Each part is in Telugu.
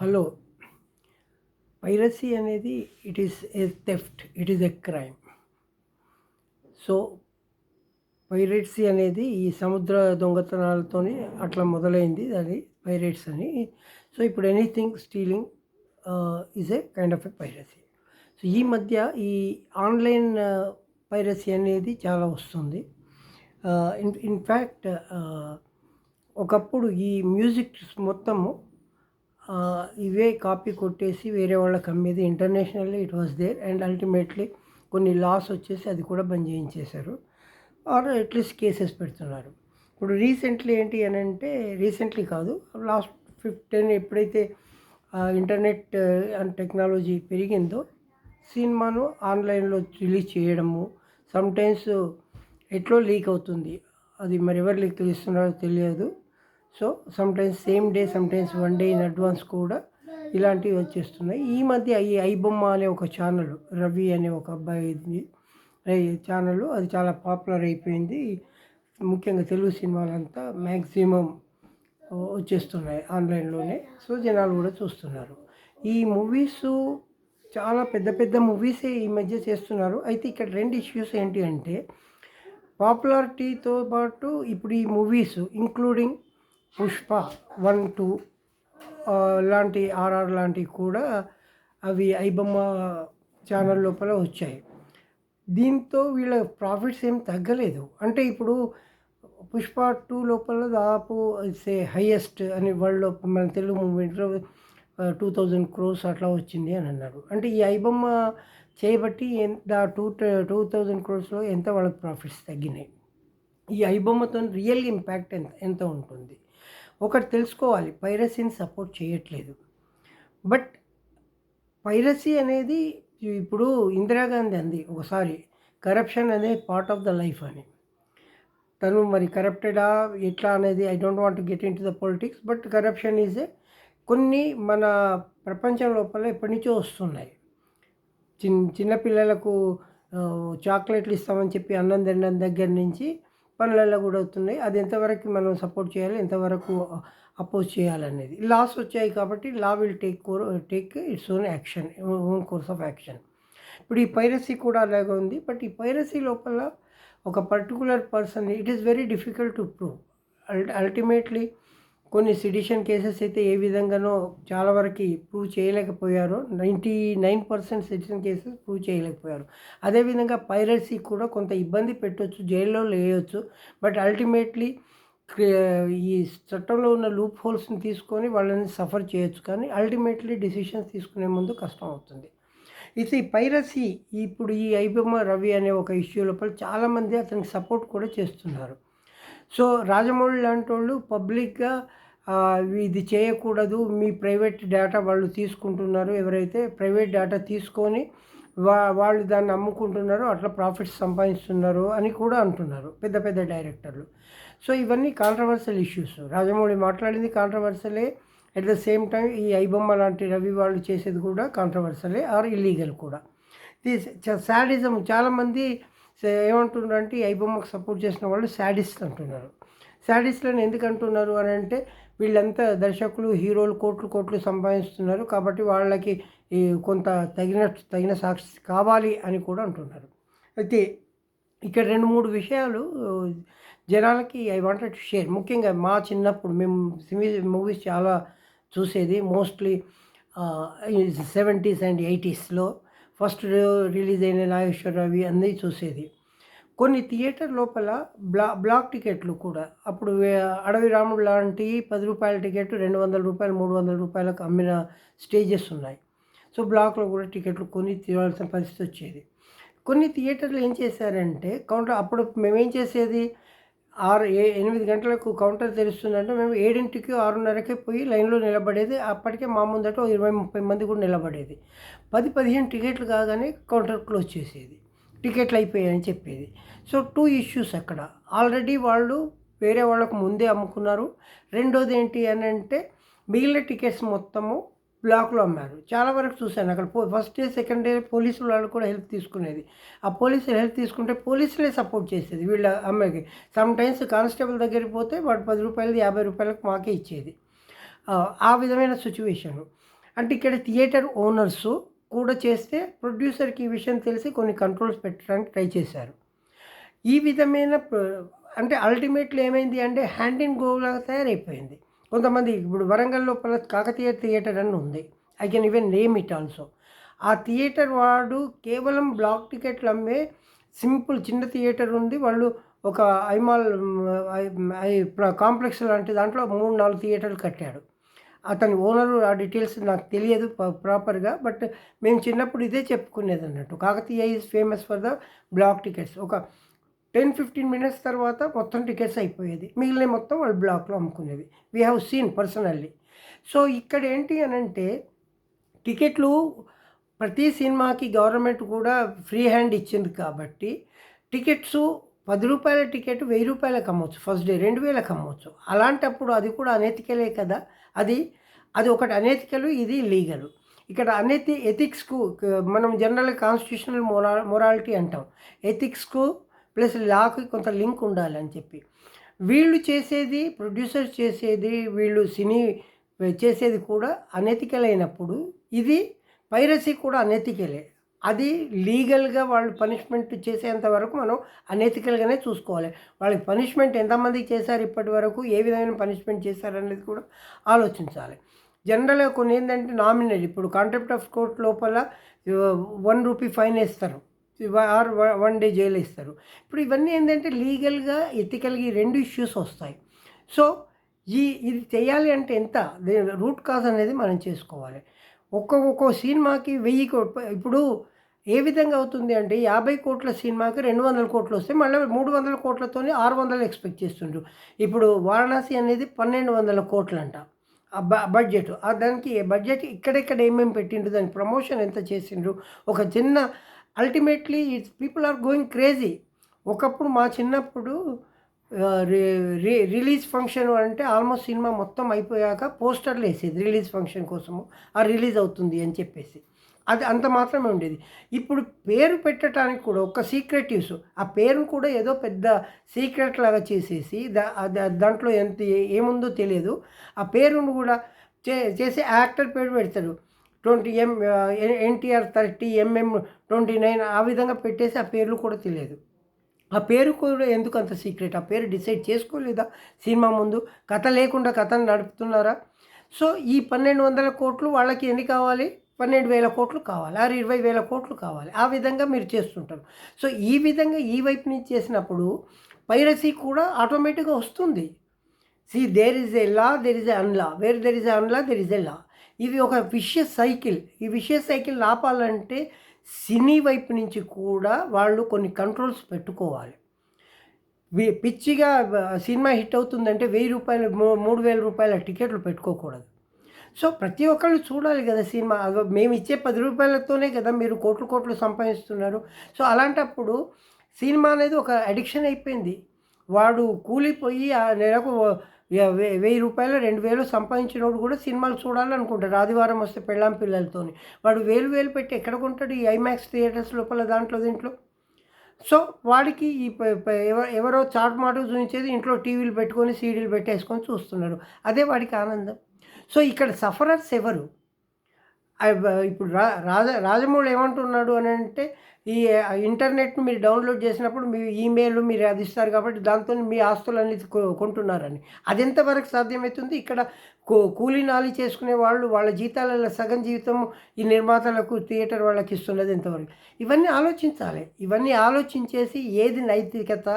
హలో పైరసీ అనేది it is a theft it is a crime. So piracy అనేది ఈ సముద్ర దొంగతనాలతోనే అట్లా మొదలైంది అది పైరేట్స్ అని. సో ఇప్పుడు anything stealing is a kind of a piracy. So ఈ మధ్య ఈ ఆన్లైన్ పైరసీ అనేది చాలా వస్తుంది. ఇన్ ఇన్ఫ్యాక్ట్ ఒకప్పుడు ఈ మ్యూజిక్ మొత్తము ఇవే కాపీ కొట్టేసి వేరే వాళ్ళకి అమ్మేది internationally it was there and ultimately కొన్ని లాస్ వచ్చేసి అది కూడా బంద్ చేయించేశారు. ఆర్ అట్లీస్ట్ కేసెస్ పెడుతున్నారు. ఇప్పుడు రీసెంట్లీ ఏంటి అని అంటే రీసెంట్లీ కాదు లాస్ట్ ఫిఫ్టీన్ ఎప్పుడైతే ఇంటర్నెట్ అండ్ టెక్నాలజీ పెరిగిందో సినిమాను ఆన్లైన్లో రిలీజ్ చేయడము సమ్టైమ్స్ ఎట్లో లీక్ అవుతుంది. అది మరి ఎవరు లీక్ చేస్తున్నారో తెలియదు. So sometimes same day sometimes one day in advance కూడా ఇలాంటివి వచ్చేస్తున్నాయి. ఈ మధ్య ఈ ఐబొమ్మ అనే ఒక ఛానల్ రవి అనే ఒక అబ్బాయి ఛానల్ అది చాలా పాపులర్ అయిపోయింది. ముఖ్యంగా తెలుగు సినిమాలంతా మ్యాక్సిమం వచ్చేస్తున్నాయి ఆన్లైన్లోనే. సో జనాలు కూడా చూస్తున్నారు. ఈ మూవీస్ చాలా పెద్ద పెద్ద మూవీసే ఈ మధ్య చేస్తున్నారు. అయితే ఇక్కడ రెండు ఇష్యూస్ ఏంటి అంటే పాపులారిటీతో పాటు ఇప్పుడు ఈ movies including Pushpa one two లాంటి ఆర్ఆర్ లాంటివి కూడా అవి ఐబొమ్మ ఛానల్ లోపల వచ్చాయి. దీంతో వీళ్ళ ప్రాఫిట్స్ ఏం తగ్గలేదు. అంటే ఇప్పుడు పుష్ప టూ లోపల దాదాపు సే హయ్యెస్ట్ అని వరల్డ్లో మన తెలుగు మూవీలో టూ థౌజండ్ క్రోర్స్ అట్లా వచ్చింది అని అన్నారు. అంటే ఈ ఐబొమ్మ చేయబట్టి ఎంత టూ టూ థౌజండ్ క్రోర్స్లో ఎంత వాళ్ళకి ప్రాఫిట్స్ తగ్గినాయి? ఈ ఐబొమ్మతో రియల్ ఇంపాక్ట్ ఎంత ఎంత ఉంటుంది? ఒకటి తెలుసుకోవాలి పైరసీని సపోర్ట్ చేయట్లేదు. బట్ పైరసీ అనేది ఇప్పుడు ఇందిరాగాంధీ అంది ఒకసారి కరప్షన్ అనేది పార్ట్ ఆఫ్ ద లైఫ్ అని. తను మరి కరప్టెడా ఎట్లా అనేది I don't want get into the politics but corruption is a కొన్ని మన ప్రపంచం లోపల ఎప్పటి నుంచో వస్తున్నాయి. చిన్న చిన్నపిల్లలకు చాక్లెట్లు ఇస్తామని చెప్పి అన్నం తినడం దగ్గర నుంచి పనులలో కూడా అవుతున్నాయి. అది ఎంతవరకు మనం సపోర్ట్ చేయాలి ఎంతవరకు అపోజ్ చేయాలనేది. లాస్ వచ్చాయి కాబట్టి law will take core take its own action own course of action ఇప్పుడు ఈ పైరసీ కూడా అలాగే ఉంది. బట్ ఈ పైరసీ లోపల ఒక particular person it is very difficult to prove ultimately కొన్ని సిడిషన్ కేసెస్ అయితే ఏ విధంగానో చాలా వరకు prove చేయలేకపోయారో. Ninety nine percent sedition cases prove చేయలేకపోయారు అదేవిధంగా పైరసీ కూడా కొంత ఇబ్బంది పెట్టవచ్చు జైల్లో వేయవచ్చు బట్ అల్టిమేట్లీ ఈ చట్టంలో ఉన్న లూప్ హోల్స్ని తీసుకొని వాళ్ళని సఫర్ చేయొచ్చు. కానీ అల్టిమేట్లీ డిసిషన్స్ తీసుకునే ముందు కష్టం అవుతుంది. ఇది పైరసీ ఇప్పుడు ఈ ఐబొమ్మ రవి అనే ఒక ఇష్యూ లోపల చాలామంది అతనికి సపోర్ట్ కూడా చేస్తున్నారు. సో రాజమౌళి లాంటి వాళ్ళు పబ్లిక్గా ఇది చేయకూడదు మీ ప్రైవేట్ డేటా వాళ్ళు తీసుకుంటున్నారు ఎవరైతే ప్రైవేట్ డేటా తీసుకొని వా వాళ్ళు దాన్ని అమ్ముకుంటున్నారో అట్లా ప్రాఫిట్స్ సంపాదిస్తున్నారు అని కూడా అంటున్నారు పెద్ద పెద్ద డైరెక్టర్లు. సో ఇవన్నీ కాంట్రవర్సల్ ఇష్యూస్ రాజమౌళి మాట్లాడింది కాంట్రవర్సలే అట్ ద సేమ్ టైం ఈ ఐబొమ్మ లాంటి రవి వాళ్ళు చేసేది కూడా కాంట్రవర్సలే ఆర్ ఇల్లీగల్ కూడా. శాడిజం చాలామంది ఏమంటున్నారంటే ఈ ఐబొమ్మకు సపోర్ట్ చేసిన వాళ్ళు శాడిస్ట్ అంటున్నారు. శాడిస్ట్లను ఎందుకు అంటున్నారు అని అంటే వీళ్ళంతా దర్శకులు హీరోలు కోట్లు కోట్లు సంపాదిస్తున్నారు కాబట్టి వాళ్ళకి కొంత తగిన తగిన సాక్షి కావాలి అని కూడా అంటున్నారు. అయితే ఇక్కడ రెండు మూడు విషయాలు జనాలకి ఐ వాంటెడ్ టు షేర్ ముఖ్యంగా మా చిన్నప్పుడు మేము సినీ మూవీస్ చాలా చూసేది. మోస్ట్లీ సెవెంటీస్ అండ్ ఎయిటీస్లో ఫస్ట్ రిలీజ్ అయిన నాగేశ్వరరావి అన్నీ చూసేది. కొన్ని థియేటర్ లోపల బ్లా బ్లాక్ టికెట్లు కూడా. అప్పుడు అడవి రాముడు లాంటి పది రూపాయల టికెట్ రెండు వందల రూపాయలు మూడు వందల రూపాయలకు అమ్మిన స్టేజెస్ ఉన్నాయి. సో బ్లాక్లో కూడా టికెట్లు కొని తీరాల్సిన పరిస్థితి వచ్చేది. కొన్ని థియేటర్లు ఏం చేశారంటే కౌంటర్ అప్పుడు మేమేం చేసేది? ఆరు ఏ ఎనిమిది గంటలకు కౌంటర్ తెరుస్తుందంటే మేము ఏడింటికి ఆరున్నరకే పోయి లైన్లో నిలబడేది. అప్పటికే మా ముందట ఇరవై ముప్పై మంది కూడా నిలబడేది. పది పదిహేను టికెట్లు కాగానే కౌంటర్ క్లోజ్ చేసేది. టికెట్లు అయిపోయాయని చెప్పేది. సో టూ ఇష్యూస్ అక్కడ. ఆల్రెడీ వాళ్ళు వేరే వాళ్ళకు ముందే అమ్ముకున్నారు. రెండోది ఏంటి అని అంటే మిగిలిన టికెట్స్ మొత్తము బ్లాక్లో అమ్మారు. చాలా వరకు చూశాను అక్కడ. పో ఫస్ట్ డే సెకండ్ డే పోలీసులు వాళ్ళు కూడా హెల్ప్ తీసుకునేది. ఆ పోలీసులు హెల్ప్ తీసుకుంటే పోలీసులే సపోర్ట్ చేసేది. వీళ్ళ అమ్మాయికి సమ్ టైమ్స్ కానిస్టేబుల్ దగ్గరికి పోతే వాడు పది రూపాయలది యాభై రూపాయలకు మాకే ఇచ్చేది. ఆ, విధమైన సిచ్యువేషను. అంటే ఇక్కడ థియేటర్ ఓనర్సు కూడా చేస్తే ప్రొడ్యూసర్కి ఈ విషయం తెలిసి కొన్ని కంట్రోల్స్ పెట్టడానికి ట్రై చేశారు. ఈ విధమైన ప్ర- అంటే అల్టిమేట్లీ ఏమైంది అంటే హ్యాండ్ ఇన్ గోలాగా తయారైపోయింది. కొంతమంది ఇప్పుడు వరంగల్ లోపల కాకతీయ థియేటర్ అని ఉంది. I can even name it also. ఆ థియేటర్ వాడు కేవలం బ్లాక్ టికెట్లు అమ్మే సింపుల్ చిన్న థియేటర్ ఉంది. వాళ్ళు ఒక ఐమాల్ కాంప్లెక్స్ లాంటి దాంట్లో మూడు నాలుగు థియేటర్లు కట్టాడు. అతని ఓనరు ఆ డీటెయిల్స్ నాకు తెలియదు ప్రాపర్గా బట్ మేము చిన్నప్పుడు ఇదే చెప్పుకునేది అన్నట్టు. Kakatiya is famous for the black tickets. ఒక టెన్ ఫిఫ్టీన్ మినిట్స్ తర్వాత మొత్తం టికెట్స్ అయిపోయేది. మిగిలిన మొత్తం వాళ్ళు బ్లాక్లో అమ్ముకునేది. We have seen personally so ఇక్కడ ఏంటి అని అంటే టికెట్లు ప్రతి సినిమాకి గవర్నమెంట్ కూడా ఫ్రీ హ్యాండ్ ఇచ్చింది కాబట్టి టికెట్స్ పది రూపాయల టికెట్ వెయ్యి రూపాయలకు అమ్మవచ్చు ఫస్ట్ డే రెండు వేలకు అమ్మవచ్చు అలాంటప్పుడు అది కూడా అనెతికలే కదా. అది అది ఒకటి అనెతికలు ఇది లీగల్. ఇక్కడ అనేతి ఎథిక్స్కు మనం జనరల్ కాన్స్టిట్యూషనల్ మొరా మొరాలిటీ అంటాం. ఎథిక్స్కు ప్లస్ లాకి కొంత లింక్ ఉండాలి అని చెప్పి. వీళ్ళు చేసేది ప్రొడ్యూసర్స్ చేసేది వీళ్ళు సినీ చేసేది కూడా అనెతికల్ అయినప్పుడు ఇది పైరసీ కూడా అనెతికలే అది లీగల్గా వాళ్ళు పనిష్మెంట్ చేసేంత వరకు మనం అనెతికల్గానే చూసుకోవాలి. వాళ్ళకి పనిష్మెంట్ ఎంతమందికి చేశారు ఇప్పటి వరకు ఏ విధమైన పనిష్మెంట్ చేశారు అనేది కూడా ఆలోచించాలి. జనరల్గా కొన్ని ఏంటంటే నామినల్ ఇప్పుడు కాంట్రాక్ట్ ఆఫ్ కోర్ట్ లోపల వన్ రూపీ ఫైన్ వేస్తారు. ఆర్ వన్ డే జైలు ఇస్తారు ఇప్పుడు ఇవన్నీ ఏంటంటే లీగల్గా ఎథికల్గా ఈ రెండు ఇష్యూస్ వస్తాయి. సో ఈ ఇది చేయాలి అంటే ఎంత? రూట్ కాజ్ అనేది మనం చేసుకోవాలి. ఒక్క ఒక్కో సినిమాకి వెయ్యి కోట్ ఇప్పుడు ఏ విధంగా అవుతుంది అంటే యాభై కోట్ల సినిమాకి రెండు వందల కోట్లు వస్తే మళ్ళీ మూడు వందల కోట్లతోనే ఆరు వందలు ఎక్స్పెక్ట్ చేస్తుండ్రు. ఇప్పుడు వారణాసి అనేది పన్నెండు వందల కోట్లు అంట బడ్జెట్. ఆ దానికి బడ్జెట్ ఇక్కడెక్కడ ఏమేమి పెట్టిండ్రు దాని ప్రమోషన్ ఎంత చేసిండ్రు ఒక చిన్న ultimately it's people are going crazy. ఒకప్పుడు మా చిన్నప్పుడు రి- రిలీజ్ ఫంక్షన్ అంటే ఆల్మోస్ట్ సినిమా మొత్తం అయిపోయాక పోస్టర్లు వేసేది రిలీజ్ ఫంక్షన్ కోసము. ఆ రిలీజ్ అవుతుంది అని చెప్పేసి. అది అంత మాత్రమే ఉండేది. ఇప్పుడు పేరు పెట్టడానికి కూడా ఒక సీక్రెట్ యూస్ ఆ పేరును కూడా ఏదో పెద్ద సీక్రెట్ లాగా చేసేసి దా- దాంట్లో ఎంత ఏముందో తెలియదు. ఆ పేరును కూడా చే చేసి యాక్టర్ పేరు పెడతారు. Twenty M NTR thirty M M twenty nine ఆ విధంగా పెట్టేసి ఆ పేర్లు కూడా తెలియదు. ఆ పేరు కూడా ఎందుకు అంత సీక్రెట్ ఆ పేరు డిసైడ్ చేసుకోలేదా సినిమా ముందు? కథ లేకుండా కథను నడుపుతున్నారా? సో ఈ పన్నెండు వందల కోట్లు వాళ్ళకి ఎన్ని కావాలి? పన్నెండు వేల కోట్లు కావాలి ఆరు ఇరవై వేల కోట్లు కావాలి. ఆ విధంగా మీరు చేస్తుంటారు. సో ఈ విధంగా ఈ వైపు నుంచి చేసినప్పుడు పైరసీ కూడా ఆటోమేటిక్గా వస్తుంది. See there is a law there is a unlaw where there is a unlaw there is a law ఇది ఒక విషయ సైకిల్ ఈ విషయ సైకిల్ ఆపాలంటే సినీ వైపు నుంచి కూడా వాళ్ళు కొన్ని కంట్రోల్స్ పెట్టుకోవాలి. వి- పిచ్చిగా సినిమా హిట్ అవుతుందంటే వెయ్యి రూపాయలు మూ- మూడు వేల రూపాయల టికెట్లు పెట్టుకోకూడదు. సో ప్రతి ఒక్కళ్ళు చూడాలి కదా సినిమా. మేము ఇచ్చే పది రూపాయలతోనే కదా మీరు కోట్లు కోట్లు సంపాదిస్తున్నారు. సో అలాంటప్పుడు సినిమా అనేది ఒక అడిక్షన్ అయిపోయింది. వాడు కూలిపోయి ఆ నెలకు వె- వెయ్యి రూపాయలు రెండు వేలు సంపాదించినోడు కూడా సినిమాలు చూడాలనుకుంటాడు. ఆదివారం వస్తే పెళ్ళాం పిల్లలతో వాడు వేలు వేలు పెట్టి ఎక్కడ కొంటాడు ఈ ఐమాక్స్ థియేటర్స్ లోపల దాంట్లో దీంట్లో? సో వాడికి ఈ ఎవరో చాట్ మాట చూపించేది ఇంట్లో టీవీలు పెట్టుకొని సీడీలు పెట్టేసుకొని చూస్తున్నారు అదే వాడికి ఆనందం. సో ఇక్కడ సఫరర్స్ ఎవరు? ఇప్పుడు రా రాజ రాజమౌళి ఏమంటున్నాడు అని అంటే ఈ ఇంటర్నెట్ను మీరు డౌన్లోడ్ చేసినప్పుడు మీ ఈమెయిల్ మీరు అది ఇస్తారు కాబట్టి దాంతో మీ ఆస్తులన్నీ కొ- కొంటున్నారని. అది ఎంతవరకు సాధ్యమవుతుంది? ఇక్కడ కూ- కూలీ నాలి చేసుకునే వాళ్ళు వాళ్ళ జీతాలలో సగం జీవితం ఈ నిర్మాతలకు థియేటర్ వాళ్ళకి ఇస్తున్నది ఎంతవరకు? ఇవన్నీ ఆలోచించాలి. ఇవన్నీ ఆలోచించేసి ఏది నైతికత?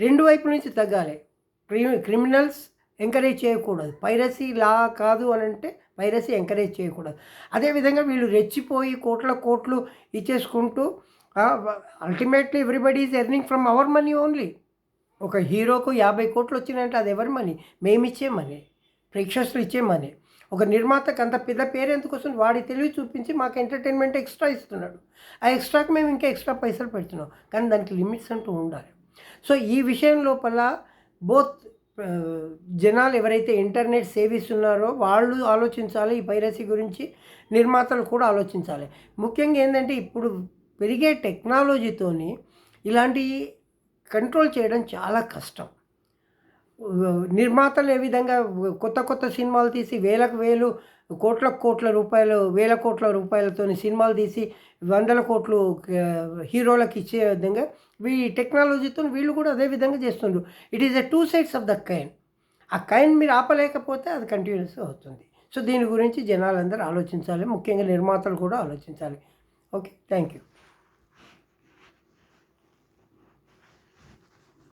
రెండు వైపు నుంచి తగ్గాలి. క్రిమి క్రిమినల్స్ ఎంకరేజ్ చేయకూడదు. పైరసీ లా కాదు అని అంటే పైరసీ ఎంకరేజ్ చేయకూడదు. అదేవిధంగా వీళ్ళు రెచ్చిపోయి కోట్ల కోట్లు ఇచ్చేసుకుంటూ ultimately everybody is earning from our money only ఒక హీరోకు యాభై కోట్లు వచ్చినాయంటే అది ఎవరి మనీ మేమిచ్చే మనీ ప్రేక్షకులు ఇచ్చే మనీ ఒక నిర్మాతకు అంత పెద్ద పేరు ఎందుకు వస్తుంది? వాడి తెలివి చూపించి మాకు ఎంటర్టైన్మెంట్ ఎక్స్ట్రా ఇస్తున్నాడు. ఆ ఎక్స్ట్రాకి మేము ఇంకా ఎక్స్ట్రా పైసలు పెడుతున్నాం. కానీ దానికి లిమిట్స్ అంటూ ఉండాలి. సో ఈ విషయం లోపల బోత్ జనాలు ఎవరైతే ఇంటర్నెట్ సేవిస్తున్నారో వాళ్ళు ఆలోచించాలి ఈ పైరసీ గురించి నిర్మాతలు కూడా ఆలోచించాలి. ముఖ్యంగా ఏంటంటే ఇప్పుడు పెరిగే టెక్నాలజీతోని ఇలాంటి కంట్రోల్ చేయడం చాలా కష్టం. నిర్మాతలు ఏ విధంగా కొత్త కొత్త సినిమాలు తీసి వేలకు వేలు కోట్ల కోట్ల రూపాయలు వేల కోట్ల రూపాయలతో సినిమాలు తీసి వందల కోట్లు హీరోలకు ఇచ్చే విధంగా వీ టెక్నాలజీతో వీళ్ళు కూడా అదే విధంగా చేస్తుండ్రు. It is the two sides of the coin ఆ కైన్ మీరు ఆపలేకపోతే అది కంటిన్యూస్ అవుతుంది. సో దీని గురించి జనాలందరూ ఆలోచించాలి ముఖ్యంగా నిర్మాతలు కూడా ఆలోచించాలి. Okay thank you